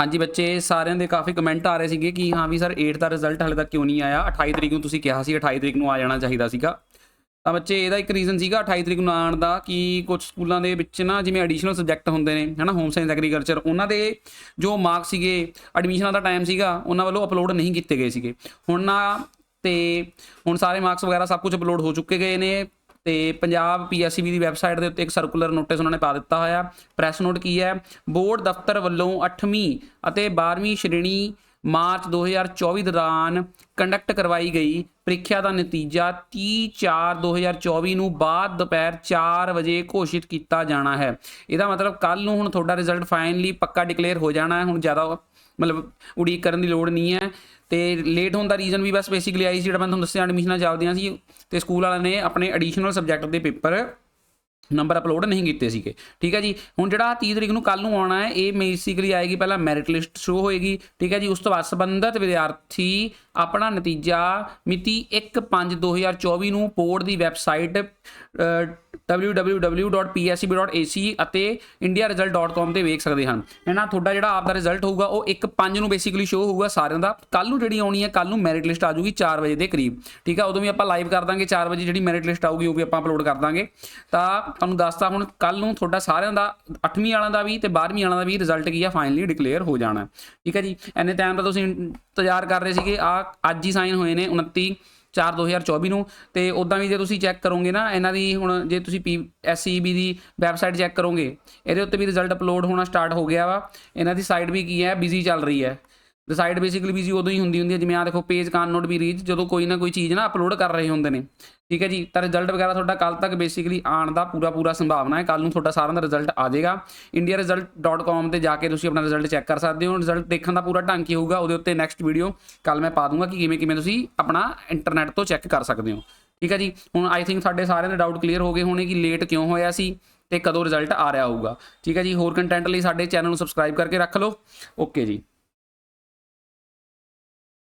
ਹਾਂਜੀ ਬੱਚੇ, ਸਾਰਿਆਂ ਦੇ ਕਾਫੀ ਕਮੈਂਟ ਆ ਰਹੇ ਸੀਗੇ ਕਿ ਹਾਂ ਵੀ ਸਰ 8 ਦਾ ਰਿਜ਼ਲਟ ਹਲੇ ਤੱਕ ਕਿਉਂ ਨਹੀਂ ਆਇਆ? 28 ਤਰੀਕ ਨੂੰ ਤੁਸੀਂ ਕਿਹਾ ਸੀ 28 ਤਰੀਕ ਨੂੰ ਆ ਜਾਣਾ ਚਾਹੀਦਾ ਸੀਗਾ। ਤਾਂ ਬੱਚੇ, ਇਹਦਾ ਇੱਕ ਰੀਜ਼ਨ ਸੀਗਾ 28 ਤਰੀਕ ਨੂੰ ਆਉਣ ਦਾ ਕਿ ਕੁਝ ਸਕੂਲਾਂ ਦੇ ਵਿੱਚ ਨਾ ਜਿਵੇਂ ਐਡੀਸ਼ਨਲ ਸਬਜੈਕਟ ਹੁੰਦੇ ਨੇ, ਹਨਾ ਹੋਮ ਸਾਇੰਸ ਐਗਰੀਕਲਚਰ ਉਹਨਾਂ ਦੇ ਜੋ ਮਾਰਕਸ ਸੀਗੇ ਐਡਮਿਸ਼ਨਾਂ ਦਾ ਟਾਈਮ ਸੀਗਾ, ਉਹਨਾਂ ਵੱਲੋਂ ਅਪਲੋਡ ਨਹੀਂ ਕੀਤੇ ਗਏ ਸੀਗੇ। ਹੁਣ ਨਾ ਤੇ ਹੁਣ ਸਾਰੇ ਮਾਰਕਸ ਵਗੈਰਾ ਸਭ ਕੁਝ ਅਪਲੋਡ ਹੋ ਚੁੱਕੇ ਗਏ ਨੇ। ਤੇ ਪੰਜਾਬ ਪੀਐਸਸੀਬੀ ਦੀ ਵੈਬਸਾਈਟ ਦੇ ਉੱਤੇ ਇੱਕ ਸਰਕੂਲਰ ਨੋਟਿਸ ਉਹਨਾਂ ਨੇ ਪਾ ਦਿੱਤਾ ਹੋਇਆ। ਪ੍ਰੈਸ ਨੋਟ ਕੀ ਹੈ? ਬੋਰਡ ਦਫ਼ਤਰ ਵੱਲੋਂ 8ਵੀਂ ਅਤੇ 12ਵੀਂ ਸ਼੍ਰੇਣੀ ਮਾਰਚ 2024 ਦੌਰਾਨ ਕੰਡਕਟ ਕਰਵਾਈ ਗਈ। ਪ੍ਰੀਖਿਆ ਦਾ ਨਤੀਜਾ 30/4/2024 ਨੂੰ ਬਾਅਦ ਦੁਪਹਿਰ 4 ਵਜੇ ਘੋਸ਼ਿਤ ਕੀਤਾ ਜਾਣਾ ਹੈ। ਇਹਦਾ ਮਤਲਬ ਕੱਲ ਨੂੰ ਹੁਣ ਤੁਹਾਡਾ ਰਿਜ਼ਲਟ ਫਾਈਨਲੀ ਪੱਕਾ ਡਿਕਲੇਅਰ ਹੋ ਜਾਣਾ ਹੈ। ਹੁਣ ਜ਼ਿਆਦਾ ਮਤਲਬ ਉਡੀਕ ਕਰਨ ਦੀ ਲੋੜ ਨਹੀਂ ਹੈ। ਤੇ ਲੇਟ ਹੋਣ ਦਾ ਰੀਜ਼ਨ ਵੀ ਬਸ ਬੇਸਿਕਲੀ ਆਈ ਸੀ ਜਿਹੜਾ ਮੈਂ ਤੁਹਾਨੂੰ ਦੱਸਿਆ ਐਡਮਿਸ਼ਨਾਂ ਚੱਲਦੀਆਂ ਸੀ। ਤੇ ਸਕੂਲ ਵਾਲਿਆਂ ਨੇ ਆਪਣੇ ਐਡੀਸ਼ਨਲ ਸਬਜੈਕਟ ਦੇ ਪੇਪਰ ਨੰਬਰ ਅਪਲੋਡ ਨਹੀਂ ਕੀਤੇ ਸੀਗੇ। ਠੀਕ ਹੈ ਜੀ? ਹੁਣ ਜਿਹੜਾ 30 ਤਰੀਕ ਨੂੰ ਕੱਲ ਨੂੰ ਆਉਣਾ ਹੈ, ਇਹ ਬੇਸਿਕਲੀ ਆਏਗੀ ਪਹਿਲਾਂ ਮੈਰਿਟ ਲਿਸਟ ਸ਼ੋ ਹੋਏਗੀ। ਠੀਕ ਹੈ ਜੀ? ਉਸ ਤੋਂ ਬਾਅਦ ਸੰਬੰਧਿਤ ਵਿਦਿਆਰਥੀ ਆਪਣਾ ਨਤੀਜਾ ਮਿਤੀ 1/5/2024 ਨੂੰ ਬੋਰਡ ਦੀ ਵੈਬਸਾਈਟ www.pscb.ac ਅਤੇ indiaresult.com ਤੇ ਵੇਖ ਸਕਦੇ ਹਨ। ਇਹਨਾਂ ਤੁਹਾਡਾ ਜਿਹੜਾ ਆਪ ਦਾ ਰਿਜ਼ਲਟ ਹੋਊਗਾ, ਉਹ 1/5 ਨੂੰ ਬੇਸਿਕਲੀ ਸ਼ੋ ਹੋਊਗਾ ਸਾਰਿਆਂ ਦਾ। ਕੱਲ ਨੂੰ ਜਿਹੜੀ ਆਉਣੀ ਹੈ ਕੱਲ ਨੂੰ ਮੈਰਿਟ ਲਿਸਟ ਆ ਜਾਊਗੀ 4 ਵਜੇ ਦੇ ਕਰੀਬ। ਠੀਕ ਆ, ਉਦੋਂ ਵੀ ਆਪਾਂ ਲਾਈਵ ਕਰ ਦਾਂਗੇ 4 ਵਜੇ ਜਿਹੜੀ ਮੈਰਿਟ ਲਿਸਟ ਆਊਗੀ, ਉਹ ਵੀ ਆਪਾਂ ਅਪਲੋਡ ਕਰ ਦਾਂਗੇ। ਤਾਂ ਤੁਹਾਨੂੰ ਦੱਸਤਾ ਹੁਣ ਕੱਲ ਨੂੰ ਤੁਹਾਡਾ ਸਾਰਿਆਂ ਦਾ 8ਵੀਂ ਵਾਲਿਆਂ ਦਾ ਵੀ ਤੇ 12ਵੀਂ ਵਾਲਿਆਂ ਦਾ ਵੀ ਰਿਜ਼ਲਟ ਕੀ ਆ ਫਾਈਨਲੀ ਡਿਕਲੇਅਰ ਹੋ ਜਾਣਾ। ਠੀਕ ਹੈ ਜੀ ਐਨੇ ਟਾਈਮ ਦਾ ਤੁਸੀਂ ਇੰਤਜ਼ਾਰ ਕਰ ਰਹੇ ਸੀਗੇ। ਆ ਅੱਜ ਹੀ ਸਾਈਨ ਹੋਏ ਨੇ 29 4 2024 ਨੂੰ, ਤੇ ਉਦਾਂ ਵੀ ਜੇ ਤੁਸੀਂ ਚੈੱਕ ਕਰੋਗੇ ਨਾ, ਇਹਨਾਂ ਦੀ ਹੁਣ ਜੇ ਤੁਸੀਂ ਪੀ ਐਸਸੀਬੀ ਦੀ ਵੈਬਸਾਈਟ ਚੈੱਕ ਕਰੋਗੇ, ਇਹਦੇ ਉੱਤੇ ਵੀ ਰਿਜ਼ਲਟ ਅਪਲੋਡ ਹੋਣਾ ਸਟਾਰਟ ਹੋ ਗਿਆ ਵਾ। ਇਹਨਾਂ ਦੀ ਸਾਈਟ ਵੀ ਕੀ ਹੈ ਬਿਜ਼ੀ ਚੱਲ ਰਹੀ ਹੈ। ਡਿਸਾਈਡ ਬੇਸਿਕਲੀ ਬੀਜ਼ੀ ਉਦੋਂ ਹੀ ਹੁੰਦੀ ਹੁੰਦੀ ਹੈ, ਜਿਵੇਂ ਆ ਦੇਖੋ ਪੇਜ ਕਾਨ ਨੋਟ ਵੀ ਰੀਚ ਜਦੋਂ ਕੋਈ ਨਾ ਕੋਈ ਚੀਜ਼ ਨਾ ਅਪਲੋਡ ਕਰ ਰਹੇ ਹੁੰਦੇ ਨੇ। ਠੀਕ ਹੈ ਜੀ? ਤਾਂ ਰਿਜ਼ਲਟ ਵਗੈਰਾ ਤੁਹਾਡਾ ਕੱਲ ਤੱਕ ਬੇਸਿਕਲੀ ਆਉਣ ਦਾ ਪੂਰਾ ਪੂਰਾ ਸੰਭਾਵਨਾ ਹੈ। ਕੱਲ ਨੂੰ ਤੁਹਾਡਾ ਸਾਰਿਆਂ ਦਾ ਰਿਜ਼ਲਟ ਆ ਜਾਏਗਾ। Indiaresult.com ਤੇ ਜਾ ਕੇ ਤੁਸੀਂ ਆਪਣਾ ਰਿਜ਼ਲਟ ਚੈੱਕ ਕਰ ਸਕਦੇ ਹੋ। ਰਿਜ਼ਲਟ ਦੇਖਣ ਦਾ ਪੂਰਾ ਢੰਗ ਕੀ ਹੋਊਗਾ, ਉਹਦੇ ਉੱਤੇ ਨੈਕਸਟ ਵੀਡੀਓ ਕੱਲ ਮੈਂ ਪਾ ਦੂੰਗਾ ਕਿ ਕਿਵੇਂ ਕਿਵੇਂ ਤੁਸੀਂ ਆਪਣਾ ਇੰਟਰਨੈਟ ਤੋਂ ਚੈੱਕ ਕਰ ਸਕਦੇ ਹੋ। ਠੀਕ ਹੈ ਜੀ? ਹੁਣ ਆਈ ਥਿੰਕ ਸਾਡੇ ਸਾਰਿਆਂ ਦੇ ਡਾਊਟ ਕਲੀਅਰ ਹੋ ਗਏ ਹੋਣੇ ਕਿ ਲੇਟ ਕਿਉਂ ਹੋਇਆ ਸੀ ਤੇ ਕਦੋਂ ਰਿਜ਼ਲਟ ਆ ਰਿਹਾ ਹੋਊਗਾ। ਠੀਕ ਹੈ ਜੀ? ਹੋਰ ਕੰਟੈਂਟ ਲਈ ਸਾਡੇ ਚੈਨਲ ਨੂੰ ਸਬਸਕ੍ਰਾਈਬ ਕਰਕੇ ਰੱਖ ਲਓ। ਓਕੇ ਜੀ।